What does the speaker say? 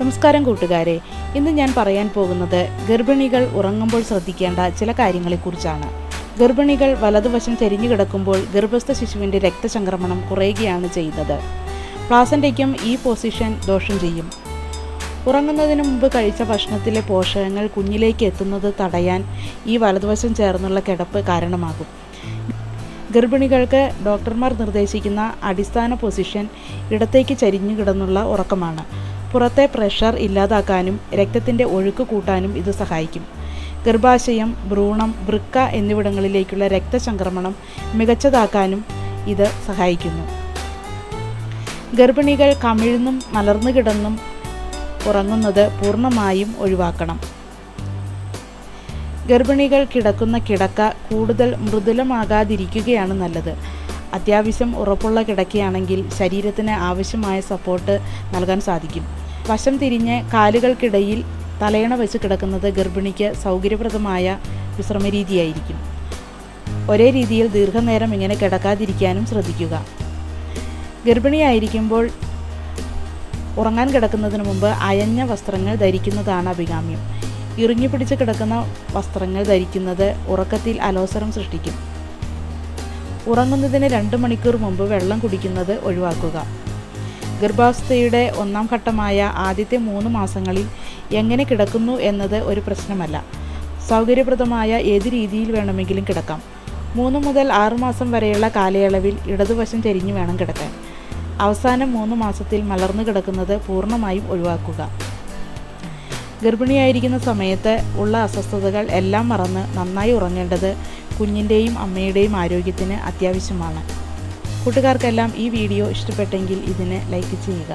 നമസ്കാരം കൂട്ടുകാരെ. ഇന്ന് ഞാൻ പറയാൻ പോകുന്നത് ഗർഭിണികൾ ഉറങ്ങുമ്പോൾ ശ്രദ്ധിക്കേണ്ട ചില കാര്യങ്ങളെക്കുറിച്ചാണ്. ഗർഭിണികൾ വലതുവശം ചരിഞ്ഞു കിടക്കുമ്പോൾ ഗർഭസ്ഥ ശിശുവിന്റെ രക്തചംക്രമണം കുറയുകയാണ് ചെയ്യുന്നത്. പ്ലാസന്റയ്ക്കും ഈ പൊസിഷൻ ദോഷം ചെയ്യും. ഉറങ്ങുന്നതിന് മുമ്പ് കഴിച്ച ഭക്ഷണത്തിലെ പോഷകങ്ങൾ കുഞ്ഞിലേക്ക് എത്തുന്നത് തടയാൻ ഈ വലതുവശം ചേർന്നുള്ള കിടപ്പ് കാരണമാകും. ഗർഭിണികൾക്ക് ഡോക്ടർമാർ നിർദ്ദേശിക്കുന്ന അടിസ്ഥാന പൊസിഷൻ ഇടത്തേക്ക് ചരിഞ്ഞു കിടന്നുള്ള ഉറക്കമാണ്. പുറത്തെ പ്രഷർ ഇല്ലാതാക്കാനും രക്തത്തിന്റെ ഒഴുക്ക് കൂട്ടാനും ഇത് സഹായിക്കും. ഗർഭാശയം ഭ്രൂണം വൃക്ക എന്നിവിടങ്ങളിലേക്കുള്ള രക്തചംക്രമണം മികച്ചതാക്കാനും ഇത് സഹായിക്കുന്നു. ഗർഭിണികൾ കമിഴ്ന്നും മലർന്നു കിടന്നും ഉറങ്ങുന്നത് പൂർണമായും ഒഴിവാക്കണം. ഗർഭിണികൾ കിടക്കുന്ന കിടക്ക കൂടുതൽ മൃദുലമാകാതിരിക്കുകയാണ് നല്ലത്. അത്യാവശ്യം ഉറപ്പുള്ള കിടക്കയാണെങ്കിൽ ശരീരത്തിന് ആവശ്യമായ സപ്പോർട്ട് നൽകാൻ സാധിക്കും. വശം തിരിഞ്ഞ് കാലുകൾക്കിടയിൽ തലയണ വെച്ച് കിടക്കുന്നത് ഗർഭിണിക്ക് സൗകര്യപ്രദമായ വിശ്രമരീതിയായിരിക്കും ഒരേ രീതിയിൽ ദീർഘനേരം ഇങ്ങനെ കിടക്കാതിരിക്കാനും ശ്രദ്ധിക്കുക. ഗർഭിണിയായിരിക്കുമ്പോൾ ഉറങ്ങാൻ കിടക്കുന്നതിന് മുമ്പ് അയഞ്ഞ വസ്ത്രങ്ങൾ ധരിക്കുന്നതാണ് അഭികാമ്യം. ഇറുങ്ങി പിടിച്ച് കിടക്കുന്ന വസ്ത്രങ്ങൾ ധരിക്കുന്നത് ഉറക്കത്തിൽ അലോസരം സൃഷ്ടിക്കും. ഉറങ്ങുന്നതിന് രണ്ട് മണിക്കൂർ മുമ്പ് വെള്ളം കുടിക്കുന്നത് ഒഴിവാക്കുക. ഗർഭാവസ്ഥയുടെ ഒന്നാം ഘട്ടമായ ആദ്യത്തെ മൂന്ന് മാസങ്ങളിൽ എങ്ങനെ കിടക്കുന്നു എന്നത് ഒരു പ്രശ്നമല്ല. സൗകര്യപ്രദമായ ഏത് രീതിയിൽ വേണമെങ്കിലും കിടക്കാം. മൂന്ന് മുതൽ ആറ് മാസം വരെയുള്ള കാലയളവിൽ ഇടതുവശം ചെരിഞ്ഞു വേണം കിടക്കാൻ. അവസാനം മൂന്ന് മാസത്തിൽ മലർന്നു കിടക്കുന്നത് പൂർണമായും ഒഴിവാക്കുക. ഗർഭിണിയായിരിക്കുന്ന സമയത്ത് ഉള്ള അസ്വസ്ഥതകൾ എല്ലാം മറന്ന് നന്നായി ഉറങ്ങേണ്ടത് കുഞ്ഞിന്റെയും അമ്മയുടെയും ആരോഗ്യത്തിന് അത്യാവശ്യമാണ്. കൂട്ടുകാർക്കെല്ലാം ഈ വീഡിയോ ഇഷ്ടപ്പെട്ടെങ്കിൽ ഇതിന് ലൈക്ക് ചെയ്യുക.